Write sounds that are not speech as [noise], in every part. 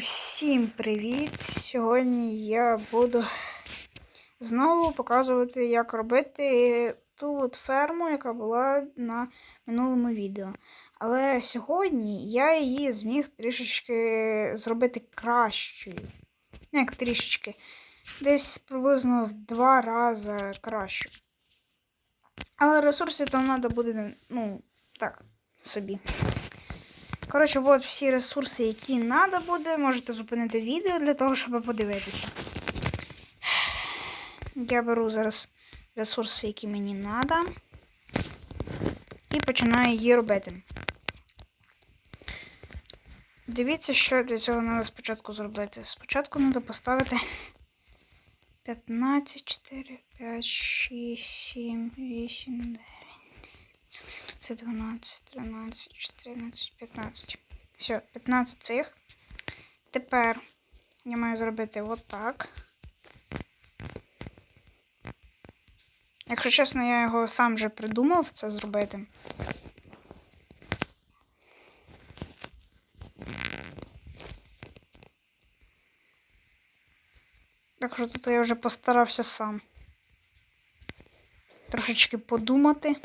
Усім привіт! Сьогодні я буду знову показувати, як робити ту от ферму, яка була на минулому відео. Але сьогодні я її зміг трішечки зробити кращою. Ну, як трішечки. Десь приблизно в два рази краще. Але ресурси там треба буде, ну, так, собі. Коротше, от всі ресурси, які треба буде. Можете зупинити відео для того, щоб подивитися. Я беру зараз ресурси, які мені треба. І починаю її робити. Дивіться, що для цього треба спочатку зробити. Спочатку треба поставити 15, 4, 5, 6, 7, 8, 9. Це 12, 13, 14, 15. Все, 15 цих. Тепер я маю зробити отак. Якщо чесно, я його сам вже придумав це зробити. Так що тут я вже постарався сам. Трошечки подумати.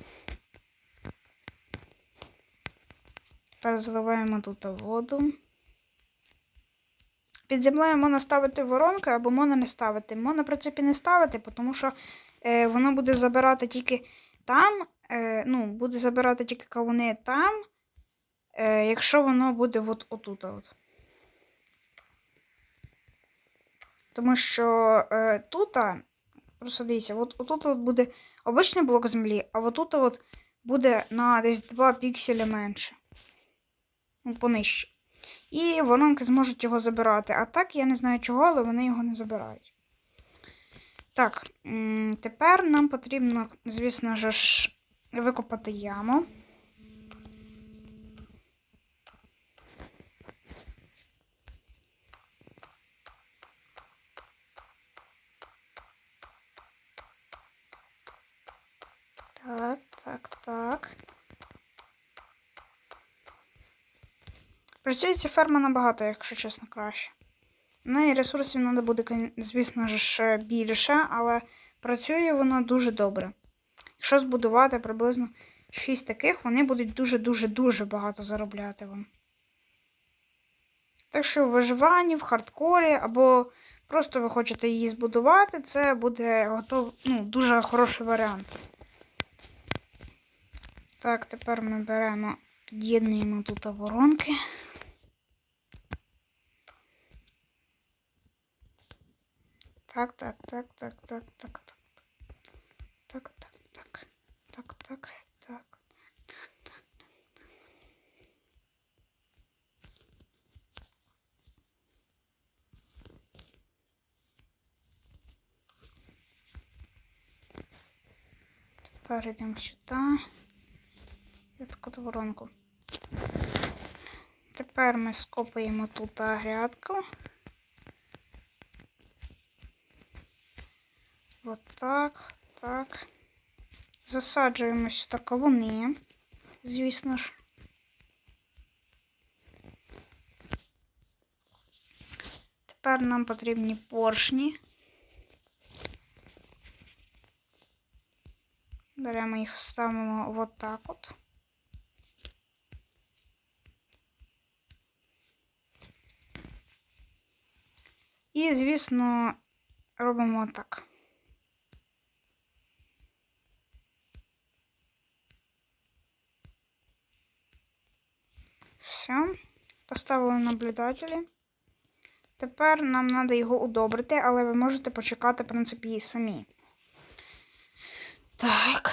Тепер заливаємо тут воду. Під землею можна ставити воронки або можна не ставити. Можна, в принципі, не ставити, тому що е, воно буде забирати тільки там, е, ну, буде забирати тільки кавуни там, е, якщо воно буде от отут. От. Тому що е, тут, просто дивіться, от отут от буде обичний блок землі, а отут от буде на десь 2 пікселі менше. Понижче. І воронки зможуть його забирати. А так я не знаю чого, але вони його не забирають. Так, тепер нам потрібно, звісно ж, викопати яму. Так, так, так. Працює ця ферма набагато, якщо чесно, краще. В неї ресурсів треба буде, звісно ж, більше, але працює вона дуже добре. Якщо збудувати приблизно 6 таких, вони будуть дуже-дуже-дуже багато заробляти вам. Так що в виживанні, в хардкорі, або просто ви хочете її збудувати, це буде готов, ну, дуже хороший варіант. Так, тепер ми беремо, під'єднуємо тут воронки. Так, так, так, так, так, так, так. Так, так, так. Так, так, так. Тепер йдемо сюди. Я таку воронку. Тепер ми скопаємо тут грядку. Вот так, так. Засаджуємо сюди кавуни, звісно ж. Тепер нам потрібні поршні. Беремо їх, ставимо вот так от. І, звісно, робимо так. Все. Поставили наблюдателі. Тепер нам треба його удобрити, але ви можете почекати, в принципі, і самі. Так.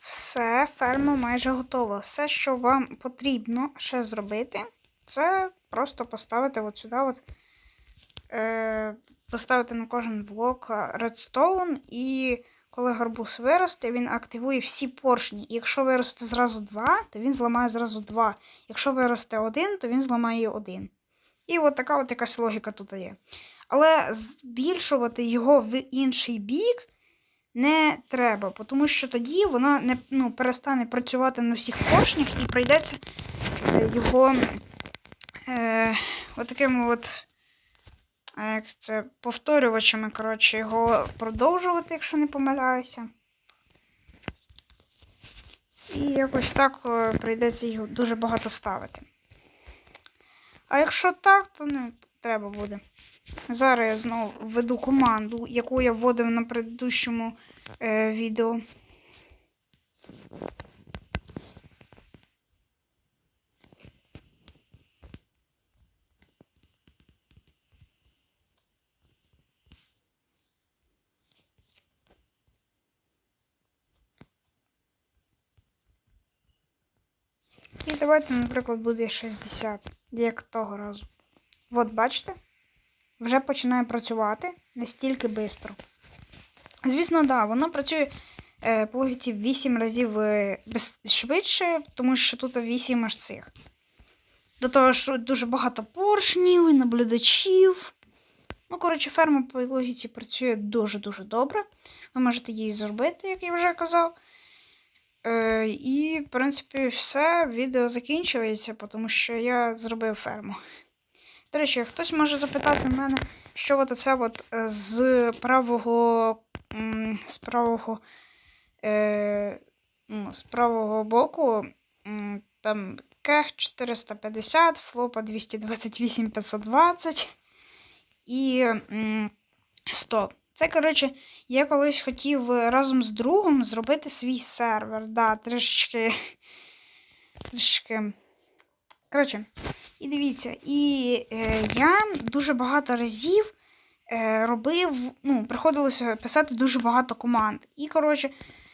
Все, ферма майже готова. Все, що вам потрібно ще зробити, це просто поставити от сюди, от, е, поставити на кожен блок редстоун, і коли гарбуз виросте, він активує всі поршні. І якщо виросте зразу два, то він зламає зразу два. Якщо виросте один, то він зламає один. І от така от якась логіка тут є. Але збільшувати його в інший бік не треба, тому що тоді вона не ну, перестане працювати на всіх поршнях і прийдеться е, його е, отакими от, е, як це, повторювачами, коротше, його продовжувати, якщо не помиляюся. І якось так е, прийдеться їх дуже багато ставити. А якщо так, то не треба буде. Зараз я знову введу команду, яку я вводив на предыдущому е, відео. Давайте, наприклад, буде 60, як того разу. От бачите? Вже починає працювати настільки швидко. Звісно, так, да, воно працює е, логіці 8 разів е, без, швидше, тому що тут 8 аж цих. До того ж, дуже багато поршнів і наблюдачів. Ну, коротше, ферма по логіці працює дуже-дуже добре. Ви можете її зробити, як я вже казав. Е, і, в принципі, все, відео закінчується, тому що я зробив ферму. До речі, хтось може запитати мене, що от оце от е, з правого з правого, е, ну, з правого боку там кех 450, флопа 228 520 і 100. Це, коротше, я колись хотів разом з другом зробити свій сервер. Да, трішечки. [laughs] Трішечки. Коротше, і дивіться, і е, я дуже багато разів е, робив, ну, приходилося писати дуже багато команд. І, коротше,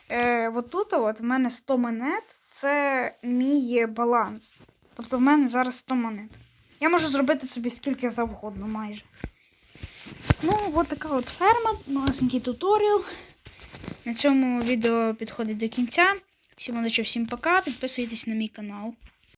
е, от от в мене 100 монет це мій баланс. Тобто в мене зараз 100 монет. Я можу зробити собі скільки завгодно майже. Ну, от така от ферма, малесенький туторіал. На цьому відео підходить до кінця. Всім удачі, всім пока. Підписуйтесь на мій канал.